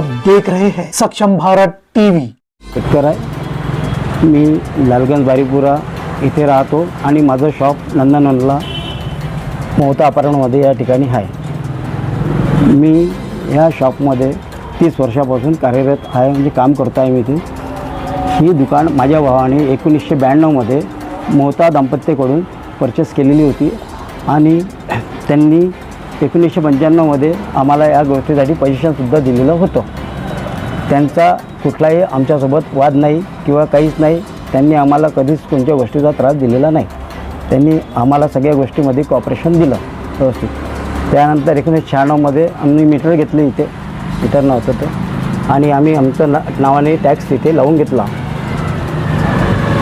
देख रहे हैं सक्षम भारत टीवी। शेतकर आहे मी लालगंज बारीपुरा इथे राहतो आणि माझं शॉप नंदनवनला मोहता अपार्टमेंटमध्ये या ठिकाणी आहे. मी ह्या शॉपमध्ये तीस वर्षापासून कार्यरत आहे म्हणजे काम करतो आहे मी इथे. ही दुकान माझ्या भावाने एकोणीसशे ब्याण्णवमध्ये मोहता दाम्पत्यकडून परचेस केलेली होती आणि त्यांनी एकोणीसशे पंच्याण्णवमध्ये आम्हाला या गोष्टीसाठी पैशासुद्धा दिलेलं होतं. त्यांचा कुठलाही आमच्यासोबत वाद नाही किंवा काहीच नाही. त्यांनी आम्हाला कधीच कोणत्या गोष्टीचा त्रास दिलेला नाही. त्यांनी आम्हाला सगळ्या गोष्टीमध्ये कॉपरेशन दिलं व्यवस्थित. त्यानंतर एकोणीसशे शहाण्णवमध्ये आम्ही मीटर घेतले इथे. मीटर नव्हतं तर आणि आम्ही आमचं ना नावाने टॅक्स तिथे लावून घेतला.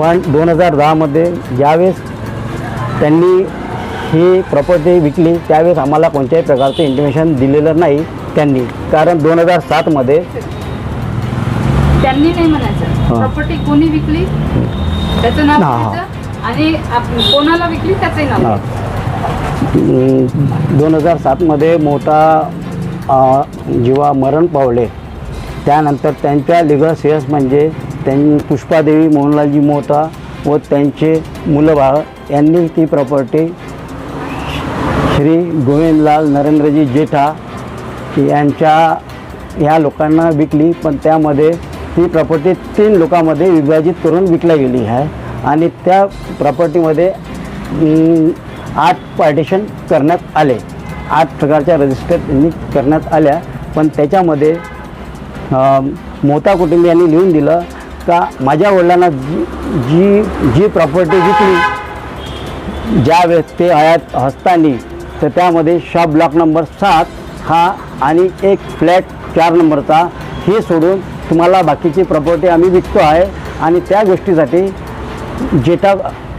पण दोन हजार दहामध्ये ज्यावेळेस त्यांनी ही प्रॉपर्टी विकली त्यावेळेस आम्हाला कोणत्याही प्रकारचं इंटिमेशन दिलेलं नाही त्यांनी कारण दोन हजार सातमध्ये त्यांनी नाही म्हणायचं. प्रॉपर्टी कोणी विकली त्याचं नाव हा. आणि आप- कोणाला विकली त्याचंही नाव. घ्यायचं. दोन हजार सातमध्ये मोठा अ, जेव्हा मरण पावले त्यानंतर त्यांच्या लिगल सेयर्स म्हणजे त्यां पुष्पादेवी मोहनलालजी मोहता व त्यांचे मुलं बाळ यांनी ती प्रॉपर्टी श्री गोविंदलाल नरेंद्रजी जेठा यांच्या ह्या लोकांना विकली पण त्यामध्ये ती प्रॉपर्टी तीन लोकांमध्ये विभाजित करून विकल्या गेली आहे. आणि त्या प्रॉपर्टीमध्ये आठ पार्टिशन करण्यात आले. आठ प्रकारच्या रजिस्टर त्यांनी करण्यात आल्या. पण त्याच्यामध्ये मोता कुटुंबियांनी लिहून दिलं का माझ्या वडिलांना जी जी जी प्रॉपर्टी विकली ज्या वेळेस ते आयात हस्तानी तर त्यामध्ये शॉप ब्लॉक नंबर सात हा आणि एक फ्लॅट चार नंबरचा हे सोडून तुम्हाला बाकीची प्रॉपर्टी आम्ही विकतो आहे. आणि त्या गोष्टीसाठी जेठा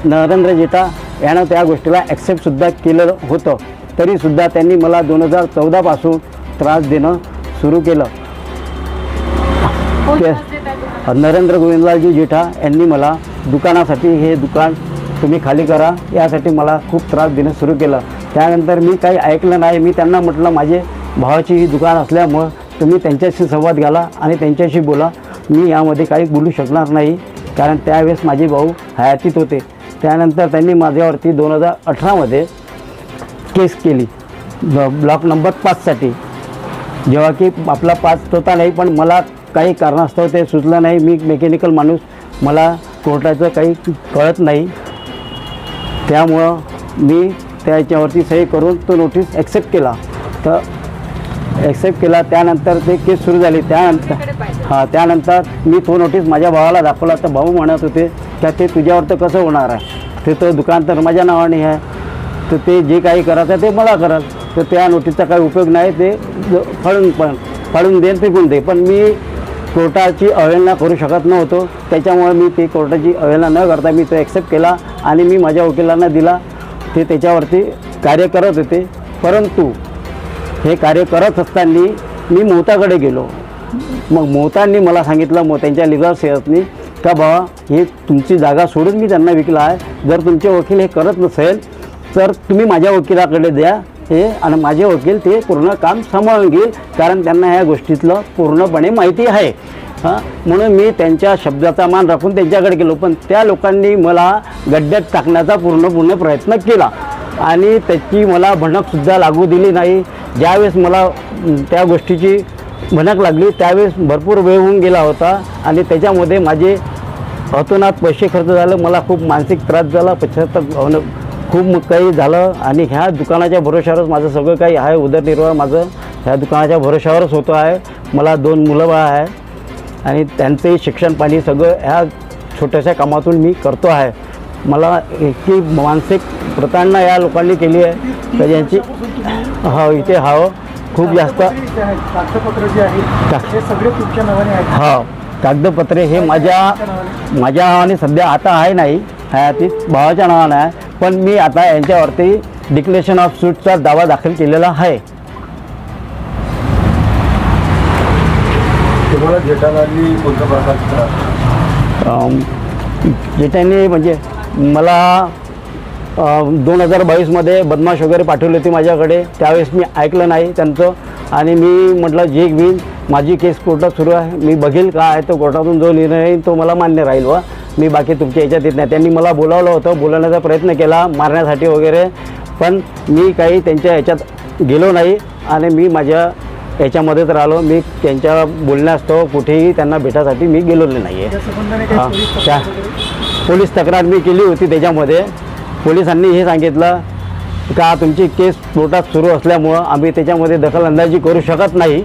नरेंद्र जेठा यानं त्या गोष्टीला ॲक्सेप्टसुद्धा केलं होतं. तरीसुद्धा त्यांनी मला दोन हजार चौदापासून त्रास देणं सुरू केलं? नरेंद्र गोविंदलालजी जेठा यांनी मला दुकानासाठी हे दुकान तुम्ही खाली करा. यासाठी मला खूप त्रास देणं सुरू केलं. त्यानंतर मी काही ऐकलं नाही. मी त्यांना म्हटलं माझे भावाची ही दुकान असल्यामुळं तुम्ही त्यांच्याशी संवाद घाला आणि त्यांच्याशी बोला. मी यामध्ये काही बोलू शकणार नाही कारण त्यावेळेस माझे भाऊ हयातीत होते. त्यानंतर त्यांनी माझ्यावरती दोन हजार अठरामध्ये केस केली. ब्लॉक नंबर पाचसाठी जेव्हा की आपला पाच होता नाही पण मला काही कारणास्तव ते सुचलं नाही. मी मेकॅनिकल माणूस. मला कोर्टाचं काही कळत नाही. त्यामुळं मी त्याच्यावरती सही करून तो नोटीस ॲक्सेप्ट केला. तर ॲक्सेप्ट केला. त्यानंतर ते केस सुरू झाली. त्यानंतर. हां त्यानंतर मी तो नोटीस माझ्या भावाला दाखवला. तर भाऊ म्हणत होते का ते तुझ्यावर तर कसं होणार आहे? ते तर दुकान तर माझ्या नावाने आहे. तर ते जे काही करायचं ते मला करल. तर त्या नोटीसचा काही उपयोग नाही. ते फाडून पण फाडून देईन फेकून दे पण मी कोर्टाची अवहेलना करू शकत नव्हतो. त्याच्यामुळे मी ती कोर्टाची अवहेलना न करता मी तो ॲक्सेप्ट केला आणि मी माझ्या वकिलांना दिला. ते त्याच्यावरती कार्य करत होते. परंतु हे कार्य करत असताना मी मोताकडे गेलो. मग मोतांनी मला सांगितलं मो त्यांच्या लिगल सेअर्सनी का बाबा हे तुमची जागा सोडून मी त्यांना विकला आहे. जर तुमचे वकील हे करत नसेल तर तुम्ही माझ्या वकिलाकडे द्या. हे आणि माझे वकील ते पूर्ण काम सांभाळून घेईल कारण त्यांना ह्या गोष्टीतलं पूर्णपणे माहिती आहे. हां म्हणून मी त्यांच्या शब्दाचा मान राखून त्यांच्याकडे गेलो पण त्या लोकांनी मला गड्ड्यात टाकण्याचा पूर्ण पूर्ण प्रयत्न केला. आणि त्याची मला भणकसुद्धा लागू दिली नाही. ज्यावेळेस मला त्या गोष्टीची भणक लागली त्यावेळेस भरपूर वेळ होऊन गेला होता. आणि त्याच्यामध्ये माझे अतोनात पैसे खर्च झालं मला खूप मानसिक त्रास झाला पश्चाताप होणं खूप मग काही झालं आणि ह्या दुकानाच्या भरोशावरच माझं सगळं काही आहे उदरनिर्वाह माझं. ह्या दुकानाच्या भरोशावरच होतं आहे. मला दोन मुलं बाळ आहे. आणि त्यांचंही शिक्षण पाणी सगळं ह्या छोट्याशा कामातून मी करतो आहे. मला इतकी मानसिक प्रताडणा या लोकांनी केली आहे तर यांची हो इथे हवं खूप जास्त कागदपत्र जे आहे हे सगळे तुमच्या नावाने हा कागदपत्रे हे माझ्या माझ्या नावाने सध्या आता आहे नाही. हयातीत भावाच्या नावाने आहे. पण मी आता यांच्यावरती डिक्लेरेशन ऑफ सूटचा दावा दाखल केलेला आहे. तुम्हाला जेठालाली कोणत्या प्रकारचा अम, जे त्यांनी म्हणजे मला दोन हजार बावीसमध्ये बदमाश वगैरे पाठवली होती माझ्याकडे. त्यावेळेस मी ऐकलं नाही त्यांचं. आणि मी म्हटलं जे घेईन माझी केस कोर्टात सुरू आहे. मी बघेल काय आहे तो कोर्टातून जो निर्णय येईल तो मला मान्य राहील व मी बाकी तुमच्या याच्यात येत नाही. त्यांनी मला बोलावलं होतं बोलवण्याचा प्रयत्न केला मारण्यासाठी वगैरे. पण मी काही त्यांच्या याच्यात गेलो नाही आणि मी माझ्या याच्यामध्येच राहिलो. मी त्यांच्या बोलण्यास्तव कुठेही त्यांना भेटासाठी मी गेलेलो नाही आहे हा, त्या-? पोलीस तक्रार मी केली होती त्याच्यामध्ये. पोलिसांनी हे सांगितलं का तुमची केस कोर्टात सुरू असल्यामुळं आम्ही त्याच्यामध्ये दखलंदाजी करू शकत नाही.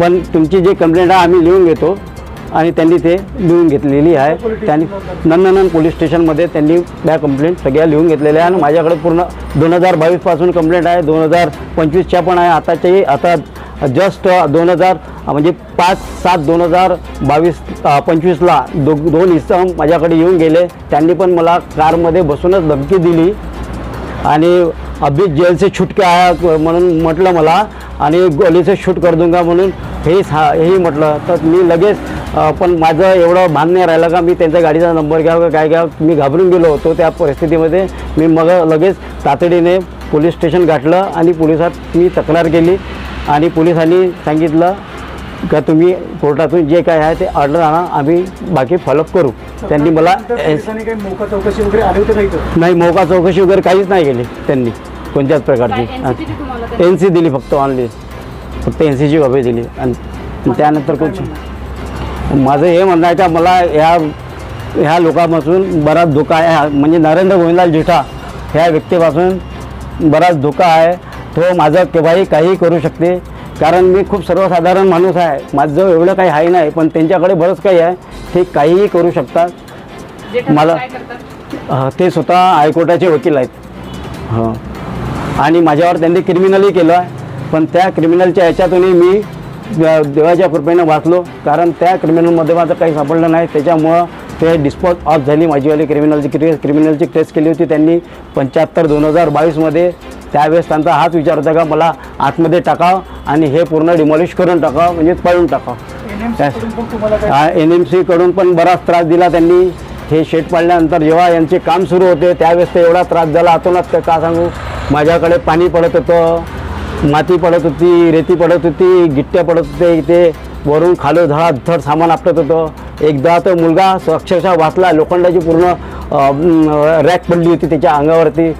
पण तुमची जी कंप्लेंट आहे आम्ही लिहून घेतो. आणि त्यांनी ते लिहून घेतलेली आहे. त्यांनी नंदनन पोलीस स्टेशनमध्ये त्यांनी त्या कंप्लेंट सगळ्या लिहून घेतलेल्या आहे आणि माझ्याकडे पूर्ण दोन हजार बावीसपासून कंप्लेंट आहे. दोन हजार पंचवीसच्या पण आहे. आताच्याही आता जस्ट दोन हजार म्हणजे पाच सात दोन हजार बावीस पंचवीसला दो दोन इसम माझ्याकडे येऊन गेले. त्यांनी पण मला कारमध्ये बसूनच धमकी दिली. आणि अभी जेलचे छुटके छूट के म्हणून म्हटलं मला. आणि गोलीचे शूट कर दूंगा म्हणून हे सा हेही म्हटलं तर मी लगेच पण माझं एवढं भान नाही राहिलं का मी त्यांच्या गाडीचा नंबर घ्यावं का काय घ्यावं? मी घाबरून गेलो होतो त्या परिस्थितीमध्ये. मी मग लगेच तातडीने पोलीस स्टेशन गाठलं आणि पोलिसात मी तक्रार केली आणि पोलिसांनी सांगितलं का तुम्ही कोर्टातून जे काय आहे ते ऑर्डर आणा आम्ही बाकी फॉलोअप करू. त्यांनी मला मोका चौकशी वगैरे आले होते नाही मोका चौकशी वगैरे काहीच नाही केली त्यांनी कोणत्याच प्रकारची? एन सी दिली फक्त ऑनली फक्त एन सीची कॉपी दिली. आणि त्यानंतर कोण माझं हे म्हणणं आहे का मला ह्या ह्या लोकांपासून बराच धोका आहे. हा- म्हणजे नरेंद्र गोविंदलाल जिठा ह्या व्यक्तीपासून बराच धोका आहे. तो माझं केव्हाही काही करू शकते. कारण मी खूप सर्वसाधारण माणूस आहे. माझं एवढं काही आहे नाही पण त्यांच्याकडे बरंच काही आहे. ते काहीही करू शकतात. मला- ते स्वतः हायकोर्टाचे वकील आहेत. हां. आणि माझ्यावर त्यांनी क्रिमिनलही केलं आहे. पण त्या क्रिमिनलच्या ह्याच्यातूनही मी देवाच्या कृपेनं वाचलो. कारण त्या क्रिमिनलमध्ये माझं काही सापडलं नाही. त्याच्यामुळं ते डिस्पोज ऑफ झाली माझीवाली क्रिमिनलची केस क्रिमिनलची टेस्ट केली होती त्यांनी पंच्याहत्तर दोन हजार बावीसमध्ये. त्यावेळेस त्यांचा हाच विचार होता का मला आतमध्ये टाकावं आणि हे पूर्ण डिमॉलिश करून टाकावं म्हणजे पळून टाकावं. काय एन एम सीकडून पण बराच त्रास दिला त्यांनी. हे शेड पाडल्यानंतर जेव्हा यांचे काम सुरू होते त्यावेळेस तर एवढा त्रास झाला. अतोनात का- का सांगू? माझ्याकडे पाणी पडत होतं. माती पडत होती रेती पडत होती गिट्ट्या पडत होते इथे. वरून खाली धडाधड सामान आपटत होतं. एकदा तो मुलगा अक्षरशः वाचला लोखंडाची पूर्ण रॅक पडली होती त्याच्या अंगावरती.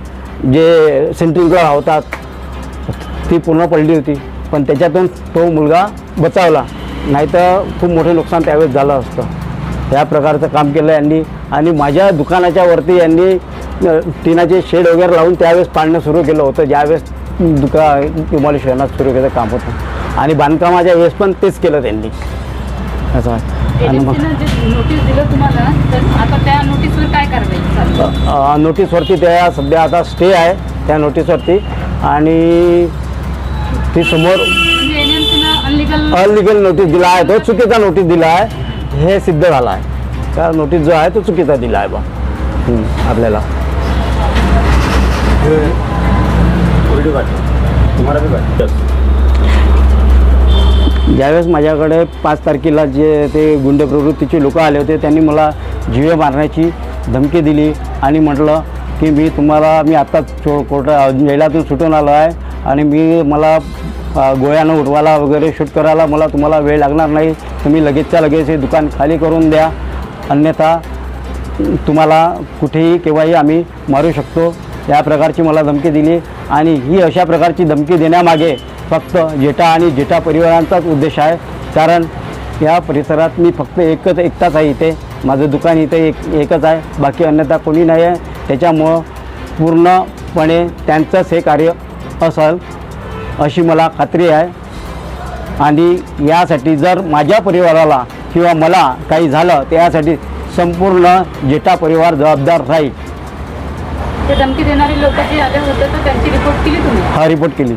जे सेंट्रिंग होतात ती पूर्ण पडली होती. पण त्याच्यातून तो मुलगा बचावला. नाहीतर खूप मोठं नुकसान त्यावेळेस झालं असतं. या प्रकारचं काम केलं यांनी. आणि माझ्या दुकानाच्या वरती यांनी टिनाचे शेड वगैरे लावून त्यावेळेस पाळणं सुरू केलं होतं. ज्यावेळेस दुका डिमॉलिश करण्यात सुरू केलं काम होतं. आणि बांधकामाच्या वेळेस पण तेच केलं त्यांनी. असं. आणि मग एजन्सीनं जे नोटीस दिलं तुम्हाला तर आता त्या नोटीसवर काय कारवाई? चालू अ, नोटीसवरती त्या सध्या आता स्टे आहे त्या नोटीसवरती आणि ती समोर म्हणजे अनलिगल अनलिगल नोटीस दिला आहे तो चुकीचा नोटीस दिला आहे. हे सिद्ध झालं आहे. त्या नोटीस जो आहे तो चुकीचा दिला आहे बा. आपल्याला. तुम्हाला बी ज्यावेळेस माझ्याकडे पाच तारखेला जे ते गुंड प्रवृत्तीचे लोक आले होते त्यांनी मला जीवे मारण्याची धमकी दिली आणि म्हटलं की मी तुम्हाला मी आत्ता चो कोर्ट जेलातून सुटून आलो आहे आणि मी मला गोळ्यानं उठवायला वगैरे शूट करायला मला तुम्हाला वेळ लागणार नाही. तुम्ही लगेचच्या लगेच हे दुकान खाली करून द्या. अन्यथा तुम्हाला कुठेही केव्हाही आम्ही मारू शकतो. या प्रकारची मला धमकी दिली आणि ही अशा प्रकारची धमकी देण्यामागे फक्त जेठा आणि जेठा परिवारांचाच उद्देश आहे. कारण या परिसरात मी फक्त एकच एकटाच आहे इथे. माझं दुकान इथे एक एकच आहे. बाकी अन्यथा कोणी नाही आहे. त्याच्यामुळं पूर्णपणे त्यांचंच हे कार्य असेल अशी मला खात्री आहे. आणि यासाठी जर माझ्या परिवाराला किंवा मला काही झालं तर यासाठी संपूर्ण जेठा परिवार जबाबदार राहील. ते धमकी देणारे लोक जे आले होते तर त्यांची रिपोर्ट केली तुम्ही? हा रिपोर्ट केली.